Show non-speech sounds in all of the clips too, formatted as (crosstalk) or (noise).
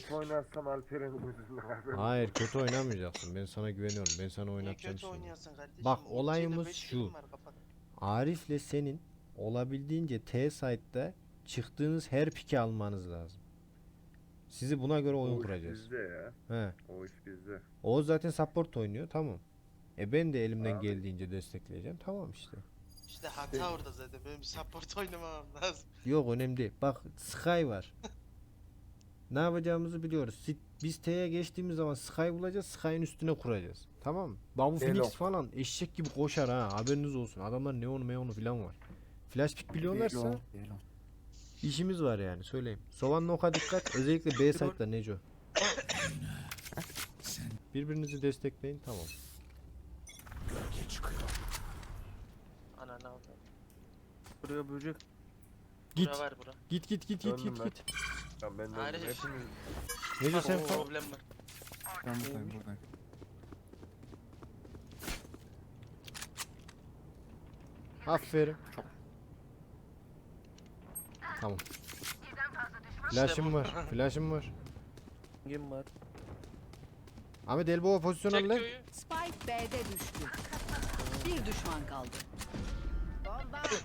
kötü oynarsam Alperen'in yüzünden kaybederim. Hayır kötü oynamayacaksın. Ben sana güveniyorum. Ben sana Niye oynatacağım kötü şimdi. oynuyorsun kardeşim? Bak, olayımız beş şu. kilim var. Arif'le senin olabildiğince T site'da çıktığınız her piki almanız lazım. Sizi buna göre oyun O iş kuracağız. bizde ya. He. O iş bizde. O zaten support oynuyor tamam. E ben de elimden Abi. geldiğince destekleyeceğim. Tamam işte. İşte hata orada zaten. Benim support oynamam lazım. Yok önemli değil. Bak Sky var. (laughs) ne yapacağımızı biliyoruz. Biz T'ye geçtiğimiz zaman Sky bulacağız. Sky'ın üstüne kuracağız. Tamam mı? Bak bu Hello. Phoenix falan eşek gibi koşar ha. Haberiniz olsun. Adamlar neonu meonu falan var. Flash pick biliyorlarsa işimiz var yani söyleyeyim. Soğanla oka dikkat. Özellikle B site'da Neco. Birbirinizi destekleyin tamam. Ana ne oldu? Buraya böcek. Git. Bura var bura. Git git git git Döndüm git ben. git. Tamam ben de Arif. hepimiz Neco sen Bak, kal. problem var. Ben buradayım buradayım. Aferin. Tamam. Flash'ım bu. var. (laughs) Flash'ım var. Kim var? Ahmet Elbova pozisyon al Çek lan. köyü. Spike B'de düştü. Bir düşman kaldı.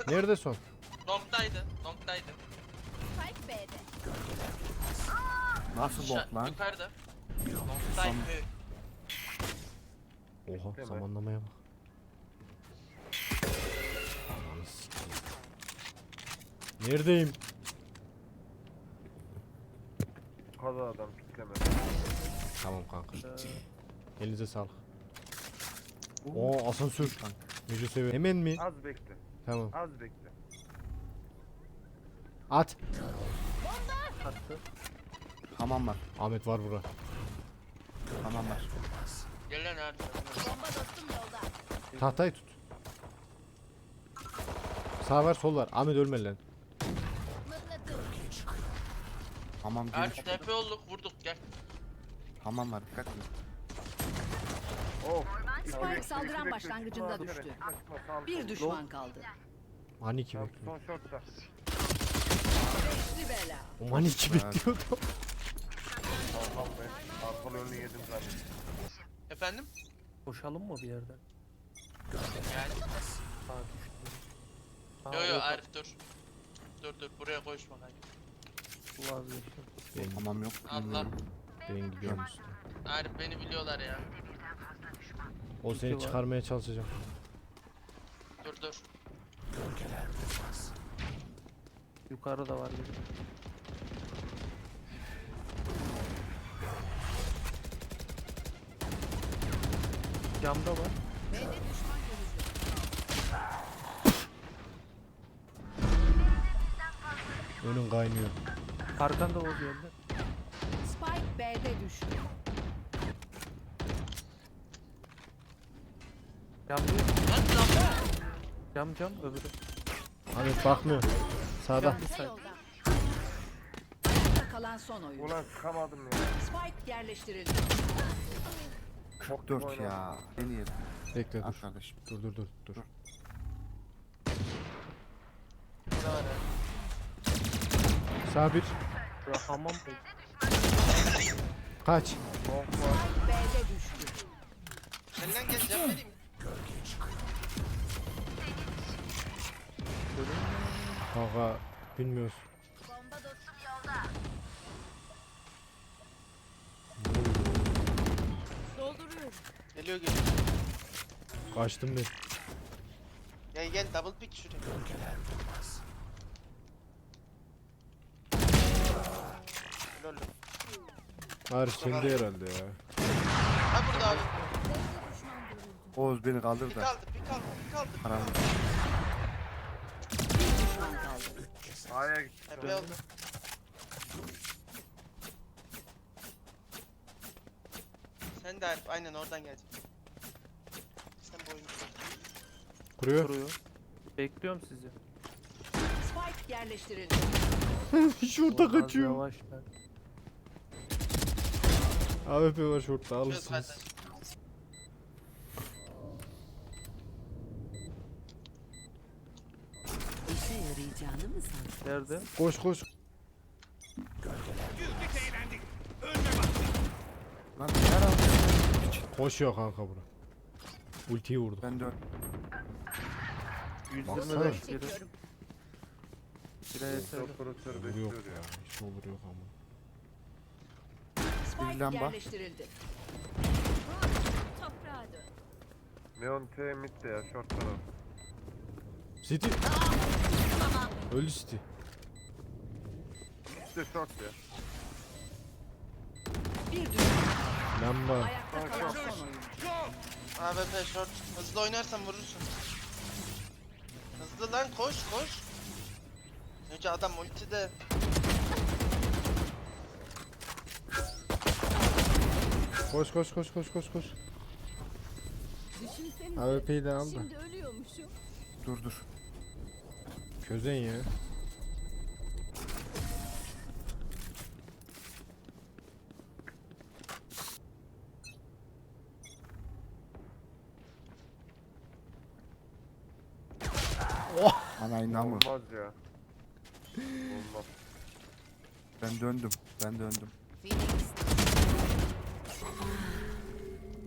Nerede son? Long'daydı. Long'daydı. Spike B'de. Nasıl Şa- bot lan? Yukarıda. Long'daydı. Oha Değil mi? zamanlamaya bak. Ananı sikeyim. Neredeyim? kaza adam pikleme. Tamam kanka. Ee, Elinize sağlık. Oo asansör. Neco seviyor. Hemen mi? Az bekle. Tamam. Az bekle. At. Attı. Hamam var. Ahmet var bura. Hamam var. Gel lan abi. Bomba dostum yolda. Tahtayı tut. Sağ var sol var. Ahmet ölme lan. Hamam Arif geniş. TP olduk vurduk gel. Hamam var dikkat edin. Of. Spike saldıran başlangıcında düştü. Bir düşman kaldı. Tamam, bekliyor. son. Beşli Mani iki Evet. bekliyordu. Tamam ben. Arkalı önünü yedim zaten. Efendim? Koşalım mı bir yerden? Yani. Aa düştü. Aa, Yo yo yok, Arif dur. Dur dur buraya koşma kanka. Vazgeçtim. Ben, Hamam yok. Allah. bilmiyorum. ben gidiyorum üstüne. Arif beni biliyorlar ya. O seni var. çıkarmaya çalışacağım. Dur dur. Yukarıda var biri. Camda var. Önün kaynıyor. Arkanda o yerde. Spike B'de düştü. Cam değil. Cam cam öbürü. Ahmet bakmıyor. Sağda. Bir Kısa yolda. Ayakta kalan son oyun. Ulan sıkamadım ya. Spike yerleştirildi. Çok gibi 4 oynadım. ya. Beni yedi. Bekle Al dur. kardeşim. Dur dur dur dur. Burada var ya. Sabir. Şurada hamam mı? Kaç. Spike B'de düştü. Senden gel cevap vereyim. Kanka bilmiyoruz. Bomba dostum yolda. Dolduruyorum. Geliyor geliyor. Kaçtım ben. Gel gel double pick şuraya. Lol. Arif sende herhalde ya. Ha burada abi. Oğuz beni kaldır Bir da. kaldı bir kaldı bir kaldı. Karanlık. Bir düşman kaldı. A'ya git. Tepe aldı. Sen de Arif aynen oradan gelecek. Sen bu oyunu Kuruyor. Duruyor. Bekliyorum sizi. Spike yerleştirildi. (laughs) Şurada Az kaçıyor. Yavaş lan. AWP var şurada Çöz alırsınız. Nerede? Koş koş. Lan her an Koşuyor kanka bura. Ultiyi vurdu. ben dön. 125 Baksana. geri. Bire Olur yok ya. ya. Hiç olur yok ama. Spike bak. Neon T mid de ya short taraf. City. Öldü City. İkisi de short ya. Bir düşman. Lamba. Ayakta kalan son oyuncu. AWP short. Hızlı oynarsan vurursun. Hızlı lan koş koş. Önce adam ultide. Koş koş koş koş koş koş. Düşünsenize. AWP'yi de al da. Şimdi ölüyormuşum. Dur dur. Közen ya. Ana inanmı. Olmaz ya. Olmaz. Ben döndüm. Ben döndüm.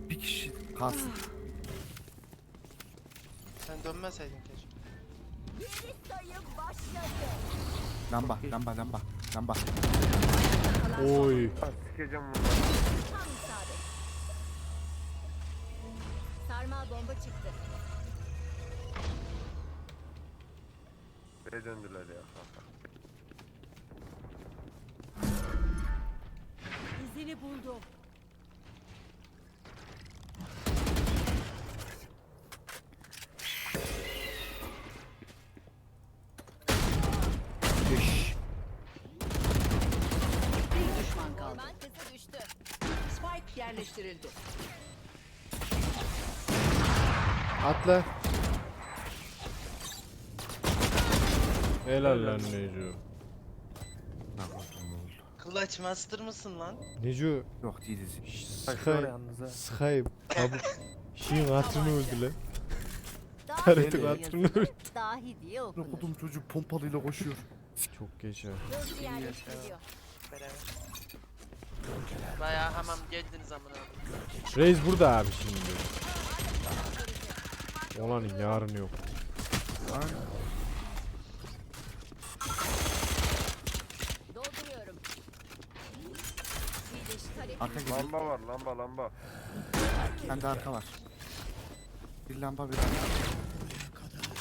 Bir kişi kalsın. Sen dönmeseydin keşke. Lamba, lamba, lamba, lamba. Oy. Ha, sikeceğim bunları. Sarmal bomba çıktı. B'ye döndüler ya kanka. İzini buldum. Beş. Bir düşman kaldı. Spike yerleştirildi. Atla. Helal lan Neco. Lan oğlum ne oldu? Clutch master mısın lan? Neco. Yok değiliz. Sky. Sky. Abi. (laughs) Şeyin hatırını öldü lan. Taret'in hatırını öldü. Dahi diye Ne kodum çocuk pompalıyla koşuyor. Çok geç ya. Beraber. Bayağı hamam geldiniz amına. Reis burada abi şimdi. Olan yarın yok. Ay, Dolduruyorum. Arka geliyor. Lamba var lamba lamba. Bir tane de arka var. Bir lamba bir arka.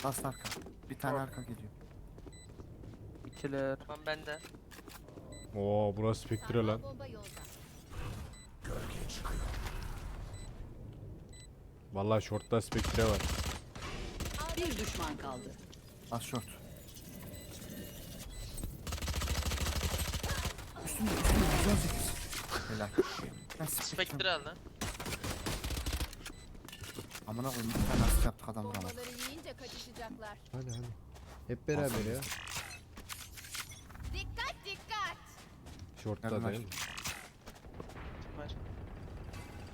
Bas arka. Bir tane arka geliyor. İkiler. Tamam bende. Oo burası spektre lan. Bomba yolda. Vallahi shortta spektre var. Bir düşman kaldı. Bas short. Üstünde üstünde 118. Helal. Ben Spectre. Spectre al lan. Amına koyayım bir tane asist yaptık adam vuramadı. Bombaları yiyince kaçışacaklar. Hadi hadi. Hep beraber ya. Dikkat dikkat. Shortta Nereden değil. Var.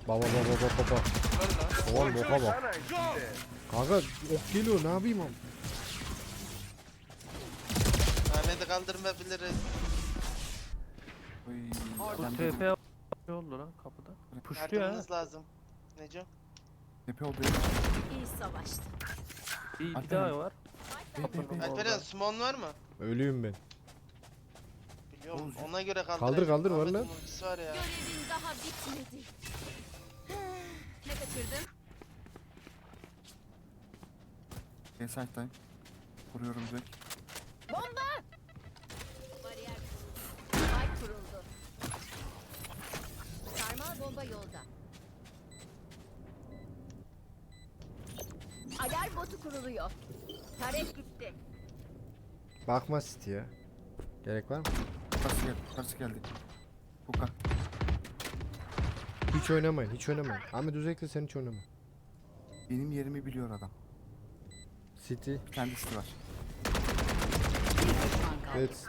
Baba baba baba baba. Öl lan. Oğlum oka bak. Kanka ok geliyor ne yapayım am? Ahmet'i kaldırmayabiliriz. Oy, Bu ben TP ne oldu lan kapıda? Puşluyor ha. Yardımınız lazım. Neco? Tepe oldu. İyi savaştı. Bir, bir daha var. Be. Alperen summon var mı? Ölüyüm ben. Biliyorum. Oğuz. Ona göre kaldır. Kaldır, kaldır, var lan. var ya. Görevin daha bitmedi. (sighs) ne kaçırdım? B site'dayım. Kuruyorum direkt. Bariyer bomba yolda. Alarm botu kuruluyor. Taret gitti. Bakma City ya. Gerek var mı? Karşı geldi. Karşı geldi. Buka. Hiç oynamayın, hiç oynamayın. Ahmet özellikle sen hiç oynama. Benim yerimi biliyor adam. City, Bir tane düştü var. Evet.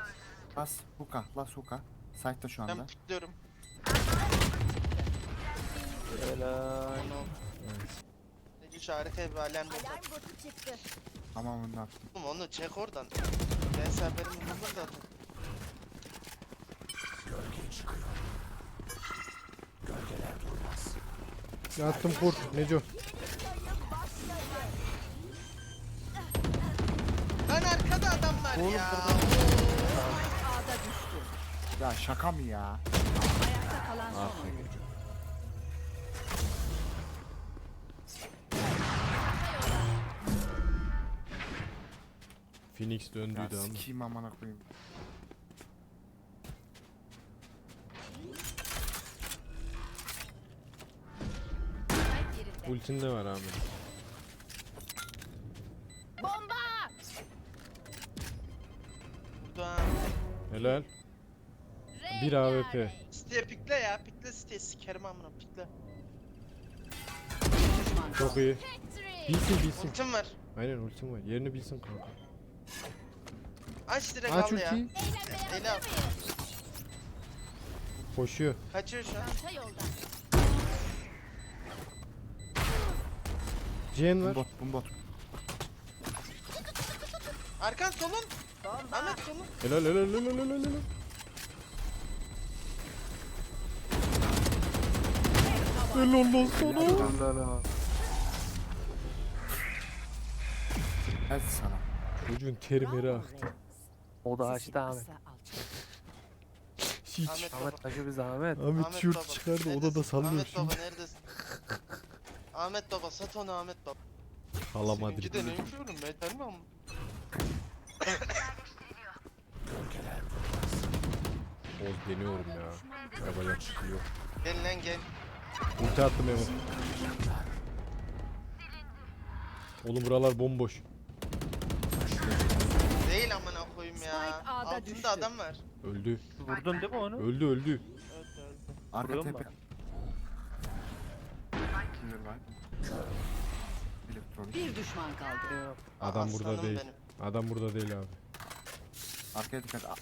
Las Buka. Las Buka. Site'da şu anda. Ben pikliyorum. Helal. Neco şu harika bir alem yok. Alarm botu çıktı. Tamam onu attım. Oğlum onu çek oradan. Ben haberim yok zaten. Attım kur. Neco. Lan arkada adamlar ya. A'da düştü. Ya şaka mı ya? Ayakta kalan son Ah oyuncu. Phoenix Ya döndüydü ama. sikiyim amına koyayım. Ultin de var abi. Doğan. Helal. Bir AWP. Siteye pikle ya. Pikle siteye sikerim amına pikle. Düşman Çok iyi. Bilsin bilsin. Ultim var. Aynen ultim var. Yerini bilsin kanka. Aç direkt Aç al ya. ultiyi. Eli al. Koşuyor. Kaçıyor şu an. Jen var. Bumbot bumbot. Arkan solun. Ahmet solun. Helal helal helal helal helal. Helal lan sana. Hadi sana. Çocuğun terimleri aktı. O da açtı Ahmet. Hiç. Ahmet baba. Ahmet taşı bir zahmet. Ahmet Ahmet baba, çıkardı neredesin? odada sallıyor Ahmet şimdi. baba neredesin? Ahmet baba sat onu Ahmet baba. Hala Madrid. de neymiş oğlum metal mi ama? Oğuz deniyorum ya. Yapacak bir şey yok. Gel lan gel. Ulti attım Emo. Oğlum buralar bomboş. Değil amına koyayım ya. Spike A'da Altında düştü. adam var. Öldü. Vurdun değil mi onu? Öldü öldü. Arka Vuruyor mu tepe. var. Elektronik. Bir düşman kaldı. Yok. Adam Aslanım burada değil. benim. Adam burada değil abi. Arkaya dikkat. Aa,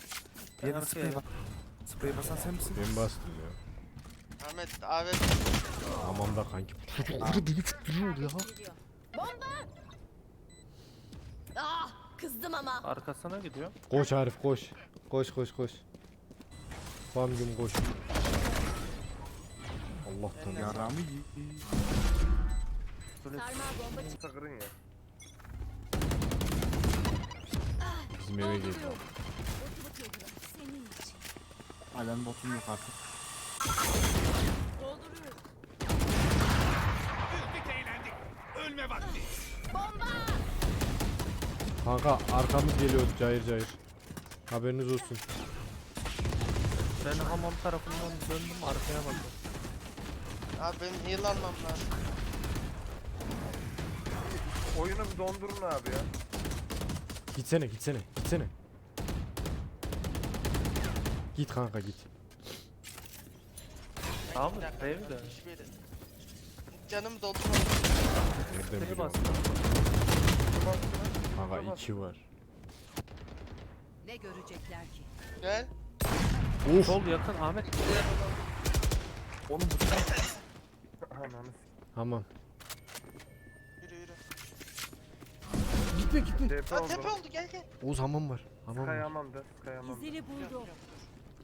Ben Yerine arkaya sprey bak. bas. Sprey basan sen misin? Ben bastım ya. Ahmet Ahmet. Aman da kanki. Çocuk orada beni tutturuyor ya. Ah kızdım ama. Arkasına gidiyor. Koş Arif koş. Koş koş koş. Bam güm koş. Allah'tan ya. Yaramı Sarmal bomba çık. Sakırın ya. Bizim eve geliyor. Senin için. Halen botum yok artık. Dolduruyorum. Kanka arkamız geliyor cayır cayır. Haberiniz olsun. ben hamam tarafından döndüm arkaya baktım. Abi benim heal almam lazım. Oyunu bir dondurun abi ya. Gitsene gitsene gitsene. Git kanka git. Tamam mı? Değil mi de? hiçbir yere- Canımı doldurmadım. Nereden Seni biliyorum? bastı. Kanka iki var. Ne görecekler ki? Gel. Of. Sol yakın Ahmet. Oğlum bu Ananı Tamam. Yürü yürü. Gitme gitme. Aa oldu. tepe oldu gel gel. Oğuz hamam var. Hamam Sky var. hamamda. Sky hamamda. İzini buldum.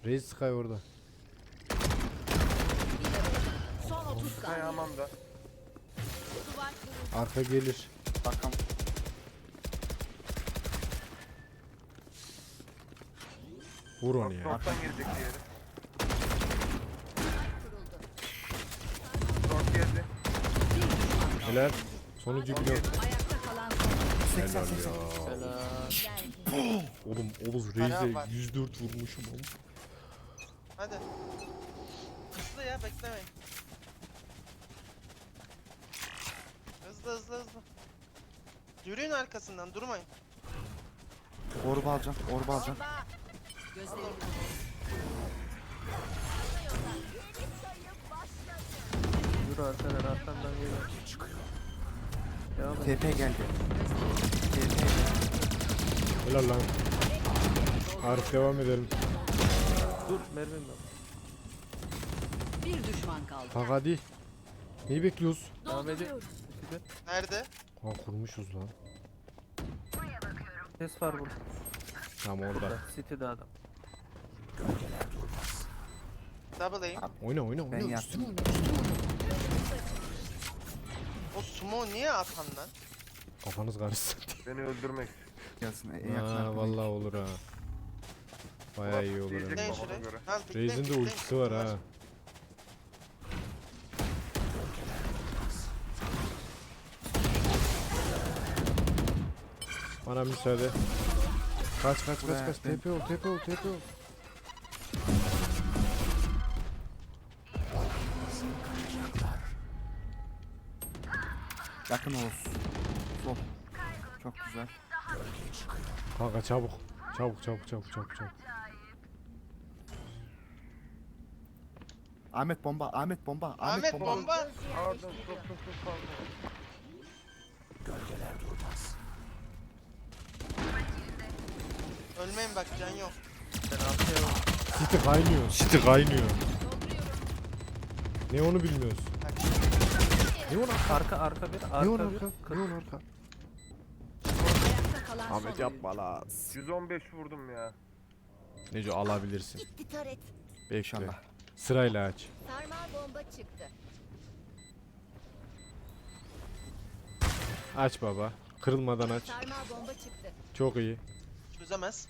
Reis Sky orada. Son 30 Sky saniye. hamamda. Duvar kırıldı. Arka gelir. arkam. Vur onu ya. Short'tan girecek diğeri. Short geldi. Helal. Sonucu blok. Ayakta kalan son. Helal ya. Oğlum Oğuz Reis'e var. 104 vurmuşum oğlum. Hadi. Hızlı ya beklemeyin. Hızlı hızlı hızlı. Yürüyün arkasından durmayın. Orba alacağım. Orba alacağım. Bomba. Yürü arkadan arkandan geliyor. Devam et. TP geldi. TP geldi. Helal lan. Arif devam edelim. Dur mermim yok. Bir düşman kaldı. Kanka hadi. Neyi bekliyoruz? Devam edin. Nerede? Ha kurmuşuz lan. Ses var burada. Tam orada. Burada. City'de adam. Double aim. Oyna oyna oyna. Ben Üstüne oyna üstüne oyna. O sumo niye atan lan? Kafanız karışsın. (laughs) Beni öldürmek. Gelsin en yakın Ha vallahi olur ha. Bayağı iyi olur. Hem. Bekleyin kafana şurayı. göre. Tamam bekleyin, Raze'in de ultisi var ha. Bana müsaade. Kaç kaç kaç kaç TP ol TP ol TP ol. Yakın olsun. Sol. Çok güzel. Kanka çabuk. Çabuk çabuk çabuk çabuk çabuk. Ahmet bomba, Ahmet bomba, Ahmet, Ahmet bomba. bomba. Pardon sus sus sus pardon. Ölmeyin bak can yok. Ben bak. City kaynıyor. City kaynıyor. Ne onu bilmiyoruz. Ne onu Arka arka bir Ne arka onu bir. arka? Ne onu arka? Ayakta kalan son Ahmet oyuncu. yapma la. 115 vurdum ya. Neco alabilirsin. Gitti taret. Bekle. İnşallah. Sırayla aç. Sarmal bomba çıktı. Aç baba. Kırılmadan aç. Sarmal bomba çıktı. Çok iyi. Çözemez.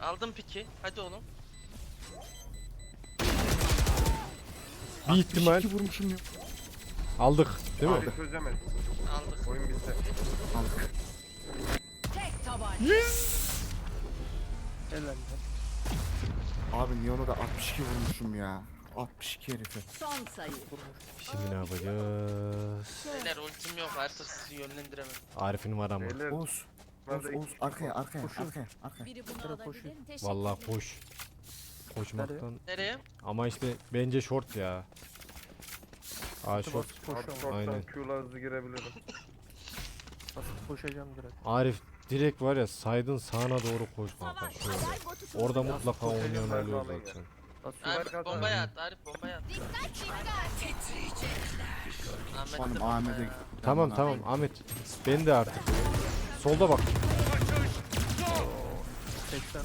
Aldım piki. Hadi oğlum. Bir ihtimal İki vurmuşum ya. Aldık değil mi? Abi çözemez. Aldık. Oyun bitti. Aldık. Tek tabanca. Helal lan. Abi Neon'a da 62 vurmuşum ya. 62 herife. Son sayı. Şimdi ne yapacağız? Beyler ultim yok artık sizi yönlendiremem. Arif'in var ama. Beyler. Oğuz. Oğuz, Oğuz arkaya, arkaya, Koşuyor. arkaya, arkaya. Biri bunu alabilir. ederim. koş. Koşmaktan. Nereye? Ama işte bence short ya. Aa short. Abi koşuyorum. Aynen. short'tan Q'la hızlı girebilirim. (laughs) Basıp koşacağım direkt. Arif direkt var ya saydın sağına doğru koş kanka şöyle. Botu. Orada mutlaka oynayan oluyor zaten. Arif bombaya at. Arif bombaya at. Ahmet Oğlum de Ahmet'e bombaya. Tamam tamam Ahmet. Ben de artık. Solda bak. 80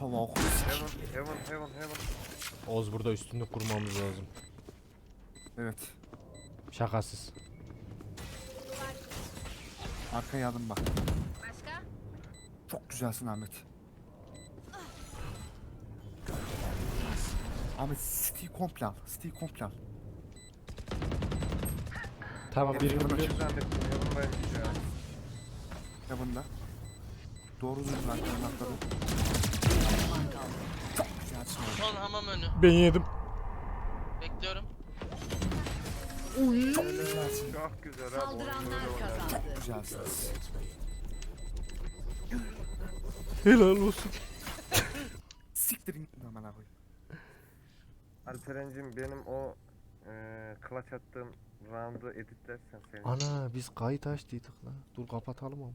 Salak. Heaven, heaven, heaven, heaven. Oz burada üstünlük kurmamız lazım. Evet. Şakasız. Arkaya alın bak. Başka? Çok güzelsin Ahmet. Ahmet City komple al. City komple al. Tamam birini Heaven zannettim ya. Heaven'da. Doğru düzgün arkadan atladı. Sol hamam önü. Ben yedim. Bekliyorum. Güzelsin. Çok güzel abi. Saldıranlar kazandı. Güzelsiniz. Helal olsun. Siktirin hemen abi. Alperen'cim benim o eee clutch attığım round'u editlersen senin. Ana biz kayıt açtıydık la. Dur kapatalım ama.